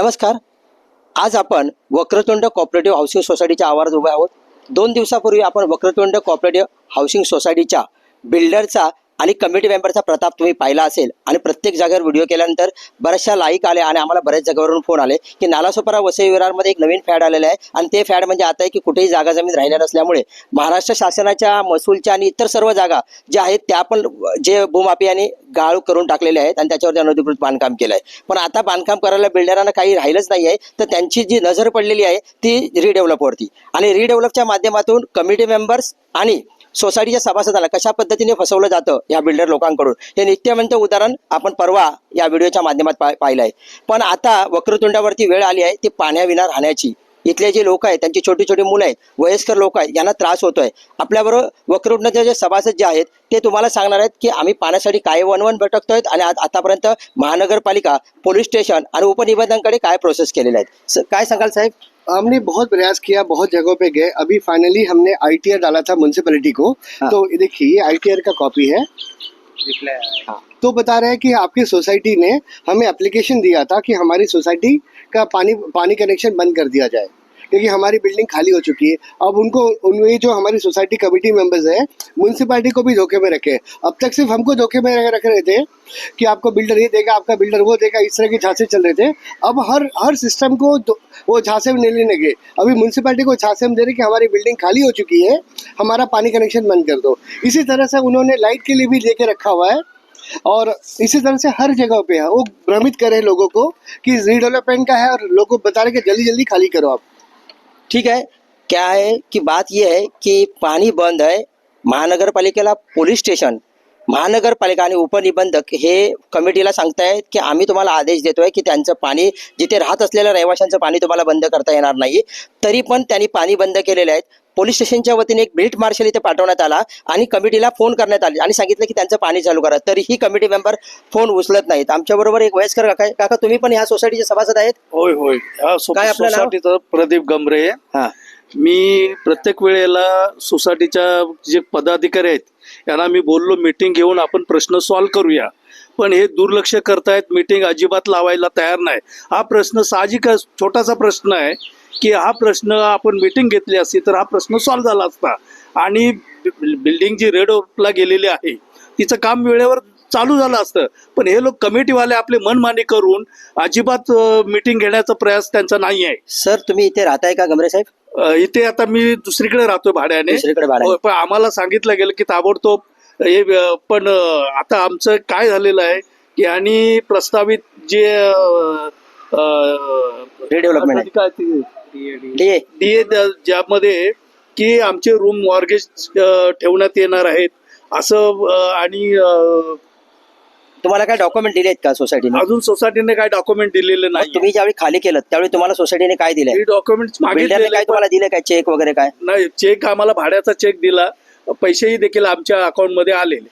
नमस्कार. आज आपण वक्रतुंड कॉपरेटिव्ह हाऊसिंग सोसायटीच्या आवारात उभे आहोत. दोन दिवसापूर्वी आपण वक्रतुंड कॉपरेटिव्ह हाऊसिंग सोसायटीच्या बिल्डरचा आणि कमिटी मेंबरचा प्रताप तुम्ही पाहिला असेल आणि प्रत्येक जागेवर व्हिडिओ केल्यानंतर बऱ्याचशा लाईक आले आणि आम्हाला बऱ्याच जागेवरून फोन आले की नालासोपारा वसई विरारमध्ये एक नवीन फॅड आलेला आहे. आणि ते फॅड म्हणजे आता आहे की कुठेही जागा जमीन राहिल्या नसल्यामुळे महाराष्ट्र शासनाच्या महसूलच्या आणि इतर सर्व जागा ज्या आहेत त्या पण जे भूमाफियाने गाळ करून टाकलेले आहेत आणि त्याच्यावरती अनधिकृत बांधकाम केलं आहे. पण आता बांधकाम करायला बिल्डरांना काही राहिलंच नाही आहे तर त्यांची जी नजर पडलेली आहे ती रिडेव्हलपवरती आणि रिडेव्हलपच्या माध्यमातून कमिटी मेंबर्स आणि सोसायटीच्या सभासदाला कशा पद्धतीने फसवलं जातं या बिल्डर लोकांकडून हे नित्यमंत उदाहरण आपण परवा या व्हिडिओच्या माध्यमात पा पाहिलं आहे. पण आता वक्रतुंडावरती वेळ आली आहे ती पाण्याविना राहण्याची. इथले जे लोक आहेत त्यांची छोटी छोटी मुलं आहेत वयस्कर लोक आहेत यांना त्रास होतोय. आपल्याबरोबर वक्रतुंडाचे जे सभासद जे आहेत ते तुम्हाला सांगणार आहेत की आम्ही पाण्यासाठी काय वनवन भटकतोय आणि आतापर्यंत महानगरपालिका पोलीस स्टेशन आणि उपनिबंधांकडे काय प्रोसेस केलेल्या आहेत काय सांगाल साहेब? हमने बहुत प्रयास किया बहुत जगहों पे गए। अभी फाइनली हमने आईटीआर डाला था म्यूनसिपैलिटी को। हाँ। तो ये देखिए ये आईटीआर का कॉपी है। तो बता रहे हैं कि आपकी सोसाइटी ने हमें एप्लीकेशन दिया था कि हमारी सोसाइटी का पानी पानी कनेक्शन बंद कर दिया जाए। क्योंकि हमारी बिल्डिंग खाली हो चुकी है। अब उनको, उन जो हमारी सोसाइटी कमेटी मेंबर्स है म्यूनसिपैलिटी को भी धोखे में रखे। अब तक सिर्फ़ हमको धोखे में रख रहे थे कि आपको बिल्डर ये देगा, आपका बिल्डर वो देगा, इस तरह के झांसे चल रहे थे। अब हर हर सिस्टम को वो झांसे में लेने गए अभी म्यूनसिपैलिटी को झांसे में दे रहे कि हमारी बिल्डिंग खाली हो चुकी है, हमारा पानी कनेक्शन बंद कर दो। इसी तरह से उन्होंने लाइट के लिए भी लेके रखा हुआ है। और इसी तरह से हर जगह पे है। वो भ्रमित करे लोगों को कि रीडेवलपमेंट का है और लोगों को बता रहे कि जल्दी जल्दी खाली करो आप। ठीक है? क्या है कि बात यह है कि पाणी बंद आहे महानगरपालिकेला पोलीस स्टेशन महानगरपालिका आणि उपनिबंधक हे कमिटीला सांगतायत की आम्ही तुम्हाला आदेश देतोय की त्यांचं पाणी जिथे राहत असलेल्या रहिवाशांचं पाणी तुम्हाला बंद करता येणार नाही. तरी पण त्यांनी पाणी बंद केलेले आहेत पोलीस स्टेशनच्या वतीने एक बिल्ट मार्शल इथे पाठवण्यात आला आणि कमिटीला फोन करण्यात आले आणि सांगितलं की त्यांचं पाणी चालू करा. तरीही कमिटी मेंबर फोन उचलत नाहीत. आमच्याबरोबर एक वयस्कर काका आहे. काका तुम्ही पण ह्या सोसायटीचे सभासद आहेत? होय होय. हा सो- काय आपलं नाव? सोसायटीचं प्रदीप गमरे हा. मी प्रत्येक वेळेला सोसायटीच्या जे पदाधिकारी आहेत यांना मी बोललो मीटिंग घेऊन आपण प्रश्न सॉल्व्ह करूया. पण हे दुर्लक्ष करतायत मीटिंग अजिबात लावायला तयार नाही. हा प्रश्न साहजिक छोटासा प्रश्न आहे की हा प्रश्न आपण मीटिंग घेतली असती तर हा प्रश्न सॉल्व्ह झाला असता. आणि बिल्डिंग जी रेड ला गेलेली आहे तिचं काम वेळेवर चालू झालं असतं. पण हे लोक कमिटीवाले आपले मनमानी करून अजिबात मीटिंग घेण्याचा प्रयास त्यांचा नाही आहे. सर तुम्ही इथे राहताय का गमरे साहेब? इथे आता मी दुसरीकडे राहतोय भाड्याने. होय, पण आम्हाला सांगितलं गेलं की ताबडतोब हे पण आता आमचं काय झालेलं आहे की आणि प्रस्तावित जे आहे. डीए डीए ज्यामध्ये की आमचे रूम मॉर्गेज ठेवण्यात येणार आहेत. असं आणि तुम्हाला काय डॉक्युमेंट दिलेत का सोसायटीने अजून सोसायटीने काय डॉक्युमेंट दिलेले नाही तुम्ही ज्यावेळी खाली केलं त्यावेळी तुम्हाला सोसायटीने काय दिलंय? ही डॉक्युमेंट काय तुम्हाला दिलं काय चेक वगैरे काय? नाही चेक आम्हाला भाड्याचा चेक दिला. पैसेही देखील आमच्या अकाउंटमध्ये आलेले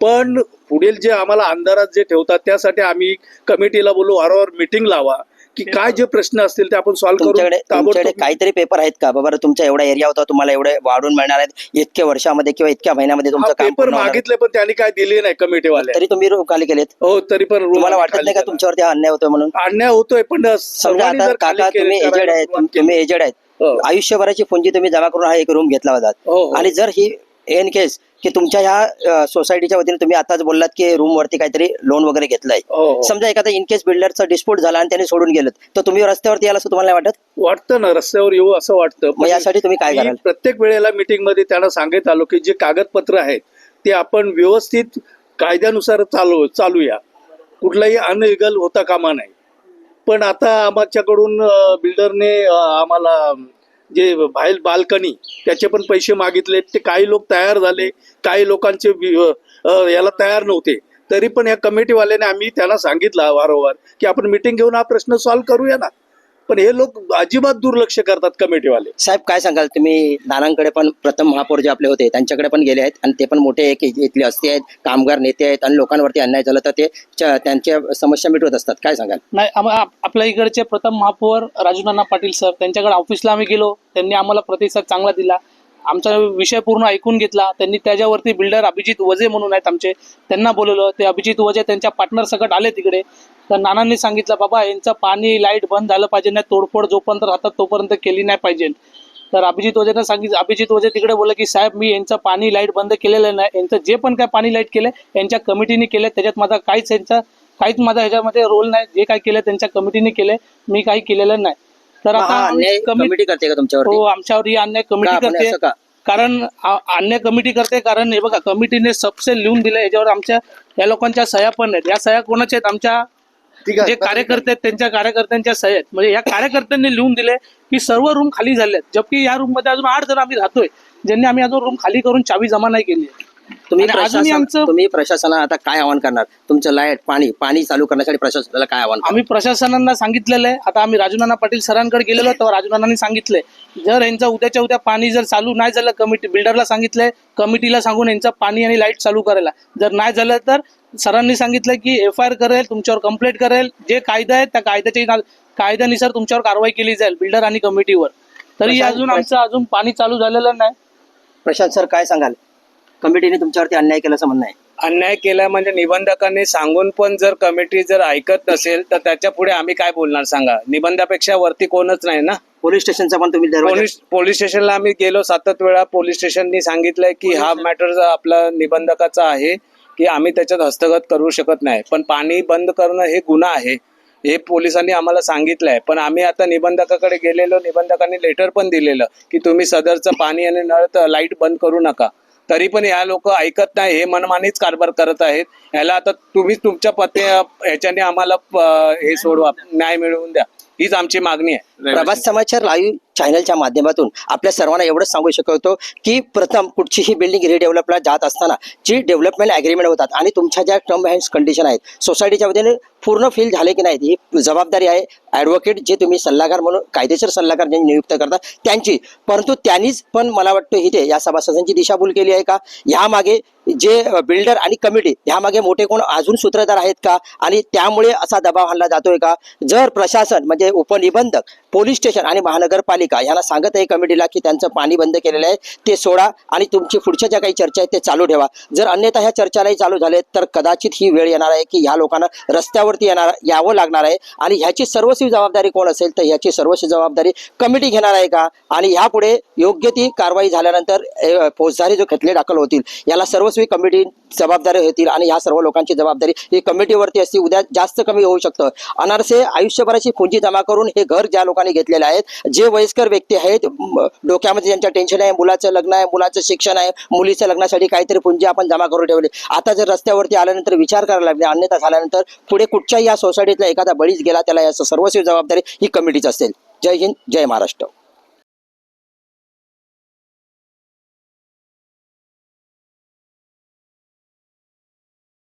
पण पुढील जे आम्हाला अंधारात जे ठेवतात त्यासाठी आम्ही कमिटीला बोलू वारंवार मिटिंग लावा की काय जे प्रश्न असतील ते आपण सॉल्व्ह करू तुमच्याकडे काहीतरी पेपर आहेत का बाबा तुमचा एवढा एरिया होता तुम्हाला एवढे वाढून मिळणार आहेत इतक्या वर्षामध्ये किंवा इतक्या महिन्यामध्ये तुमचं काम पेपर. मागितले पण त्यांनी काय दिले नाही कमिटीवाले तरी तुम्ही खाली केलेत हो तरी पण तुम्हाला वाटत नाही का. तुमच्यावरती अन्याय होतोय म्हणून अन्याय होतोय पण काका तुम्ही एजेड आहेत तुम्ही एजेड आहेत हो. आयुष्यभराची पुंजी तुम्ही जमा करून हा एक रूम घेतला होता हो, हो. आणि जर ही एन केस की तुमच्या ह्या सोसायटीच्या वतीने तुम्ही आताच बोललात की रूम वरती काहीतरी लोन वगैरे घेतलंय. हो, हो. समजा एखादा इन केस बिल्डरचा डिस्प्यूट झाला आणि त्याने सोडून गेलं तर तुम्ही रस्त्यावरती यायला असं तुम्हाला वाटत? वाटतं ना रस्त्यावर येऊ असं वाटतं. यासाठी तुम्ही काय कराल? प्रत्येक वेळेला मीटिंगमध्ये त्यांना सांगत आलो की जे कागदपत्र आहेत ते आपण व्यवस्थित कायद्यानुसार चालू चालूया. कुठलाही अनलिगल होता कामा नाही. पण आता आमच्याकडून बिल्डरने आम्हाला जे बाहेर बाल्कनी त्याचे पण पैसे मागितले. ते काही लोक तयार झाले. काही लोकांचे याला तयार नव्हते. तरी पण या कमिटीवाल्याने आम्ही त्यांना सांगितलं वारंवार की आपण मिटिंग घेऊन हा प्रश्न सॉल्व्ह करूया ना. पण हे लोक अजिबात दुर्लक्ष करतात कमिटीवाले. साहेब काय सांगाल? तुम्ही नानांकडे पण प्रथम महापौर जे आपले होते त्यांच्याकडे पण गेले आहेत आणि ते पण मोठे एक इथले असते आहेत कामगार नेते आहेत आणि लोकांवरती अन्याय झाला तर ते च- त्यांच्या समस्या मिटवत असतात. काय सांगाल? नाही आम- आप- आपल्या इकडचे प्रथम महापौर राजू नाना पाटील सर त्यांच्याकडे ऑफिसला आम्ही गेलो. त्यांनी आम्हाला प्रतिसाद चांगला दिला. आमचा विषय पूर्ण ऐकून घेतला. त्यांनी त्याच्यावरती बिल्डर अभिजित वजे म्हणून आहेत आमचे. त्यांना बोलवलं. ते अभिजित वजे त्यांच्या पार्टनर सकट आले तिकडे. तर नानांनी सांगितलं बाबा यांचं पाणी लाइट बंद झालं पाहिजे. नाही तोडफोड जोपर्यंत राहतात तोपर्यंत केली नाही पाहिजे. तर अभिजित वजेनं सांगितलं अभिजित वजे तिकडे बोलले की साहेब मी यांचं पाणी लाइट बंद केलेलं नाही. यांचं जे पण काय पाणी लाइट केलं यांच्या कमिटीने केलं त्याच्यात माझा काहीच यांचा काहीच माझा ह्याच्यामध्ये रोल नाही. जे काय केलं त्यांच्या कमिटीने केलं मी काही केलेलं नाही. तर मग हा आता अन्याय कमिटी कमिटी करते का तुमच्यावरती? हो आमच्यावर ही अन्याय का कमिटी आपण करते. का? कारण आ- अन्याय कमिटी करते कारण हे बघा कमिटीने सबसे लिहून दिलं याच्यावर आमच्या या लोकांच्या सह्या पण आहेत. या सह्या कोणाच्या आहेत? आमच्या ठीक जे कार्यकर्ते आहेत त्यांच्या कार्यकर्त्यांच्या सह्या आहेत. म्हणजे या कार्यकर्त्यांनी लिहून दिले की सर्व रूम खाली झाले आहेत जबकी या रूममध्ये अजून आठ जण आम्ही राहतोय ज्यांनी आम्ही अजून रूम खाली करून चावी जमा नाही केली आहे. तुम्ही आणि अजूनही प्रशासन आमचं- तुम्ही प्रशासनाला आता काय आवाहन करणार? तुमचं लाइट पाणी पाणी चालू करण्यासाठी प्रशासनाला काय आवाहन? आम्ही प्रशासनांना सांगितलेलं आहे. आता आम्ही राजूनाना पाटील सरांकडे गेलेलो तेव्हा राजूनानांनी सांगितलंय जर यांचं उद्याच्या उद्या पाणी जर चालू नाही झालं कमिटी बिल्डरला सांगितलंय कमिटीला सांगून यांचं पाणी आणि लाइट चालू करायला. जर नाही झालं तर सरांनी सांगितलं की एफ आय आर करेल तुमच्यावर कंप्लेंट करेल. जे कायदा आहे त्या कायद्याच्या कायद्यानुसार तुमच्यावर कारवाई केली जाईल बिल्डर आणि कमिटीवर तरी अजून आमचं अजून पाणी चालू झालेलं नाही. प्रशांत सर काय सांगाल? कमिटीने तुमच्यावरती अन्याय केल्याचं म्हणणं आहे. अन्याय केला म्हणजे निबंधकांनी सांगून पण जर कमिटी जर ऐकत नसेल तर त्याच्या पुढे आम्ही काय बोलणार सांगा? निबंधापेक्षा वरती कोणच नाही ना? पोलीस स्टेशनचा पण तुम्ही दरवाजा पोलीस पोलीस स्टेशनला आम्ही गेलो सातत वेळा. पोलीस स्टेशननी सांगितलंय की हा मॅटर आपला निबंधकाचा आहे की आम्ही त्याच्यात हस्तगत करू शकत नाही. पण पाणी बंद करणं हे गुन्हा आहे. हे पोलिसांनी आम्हाला सांगितलंय. पण आम्ही आता निबंधकाकडे गेलेलो. निबंधकांनी लेटर पण दिलेलं की तुम्ही सदरचं पाणी आणि नळ लाइट बंद करू नका. तरी पण ह्या लोक ऐकत नाही हे मनमानीच कारभार करत आहेत. ह्याला आता तुम्हीच तुमच्या पते ह्याच्याने आम्हाला हे सोडवा न्याय मिळवून द्या. हीच आमची मागणी आहे. प्रभात समाचार लाईव्ह चॅनलच्या माध्यमातून आपल्या सर्वांना एवढंच सांगू शकतो की प्रथम कुठचीही बिल्डिंग रिडेव्हलपला जात असताना जी डेव्हलपमेंट ॲग्रीमेंट होतात आणि तुमच्या ज्या टर्म अँड कंडिशन आहेत सोसायटीच्या वतीने पूर्ण फील झाले की नाही ही जबाबदारी आहे. ॲडव्होकेट जे तुम्ही सल्लागार म्हणून कायदेशीर सल्लागार ज्यांनी नियुक्त करता त्यांची. परंतु त्यांनीच पण मला वाटतं इथे या सभासदांची दिशाभूल केली आहे का? यामागे जे बिल्डर आणि कमिटी ह्यामागे मोठे कोण अजून सूत्रधार आहेत का? आणि त्यामुळे असा दबाव आणला जातोय का? जर प्रशासन म्हणजे उपनिबंधक पोलीस स्टेशन आणि महानगरपालिका यांना सांगत आहे कमिटीला की त्यांचं पाणी बंद केलेलं आहे ते सोडा आणि तुमची पुढच्या ज्या काही चर्चा आहेत ते चालू ठेवा. जर अन्यथा ह्या चर्चालाही चालू झाले तर कदाचित ही वेळ येणार आहे की ह्या लोकांना रस्त्यावरती येणार यावं लागणार आहे आणि ह्याची सर्वस्वी जबाबदारी कोण असेल तर ह्याची सर्वस्वी जबाबदारी कमिटी घेणार आहे का? आणि ह्यापुढे योग्य ती कारवाई झाल्यानंतर फौजदारी जो खटले दाखल होतील याला सर्वस्वी कमिटी जबाबदारी होतील आणि ह्या सर्व लोकांची जबाबदारी ही कमिटीवरती असते उद्या जास्त कमी होऊ शकतं. अनारसे आयुष्यभराची पुंजी जमा करून हे घर ज्या लोकांनी घेतलेले आहेत जे वयस्कर व्यक्ती आहेत. डोक्यामध्ये ज्यांच्या टेन्शन आहे मुलाचं लग्न आहे मुलाचं शिक्षण आहे मुलीच्या लग्नासाठी काहीतरी पुंजी आपण जमा करून ठेवली. आता जर रस्त्यावरती आल्यानंतर विचार करायला लागले अन्यथा झाल्यानंतर पुढे कुठच्याही या सोसायटीतला एखादा बळीच गेला त्याला याचं सर्वस्वी जबाबदारी ही कमिटीच असेल. जय हिंद जय महाराष्ट्र.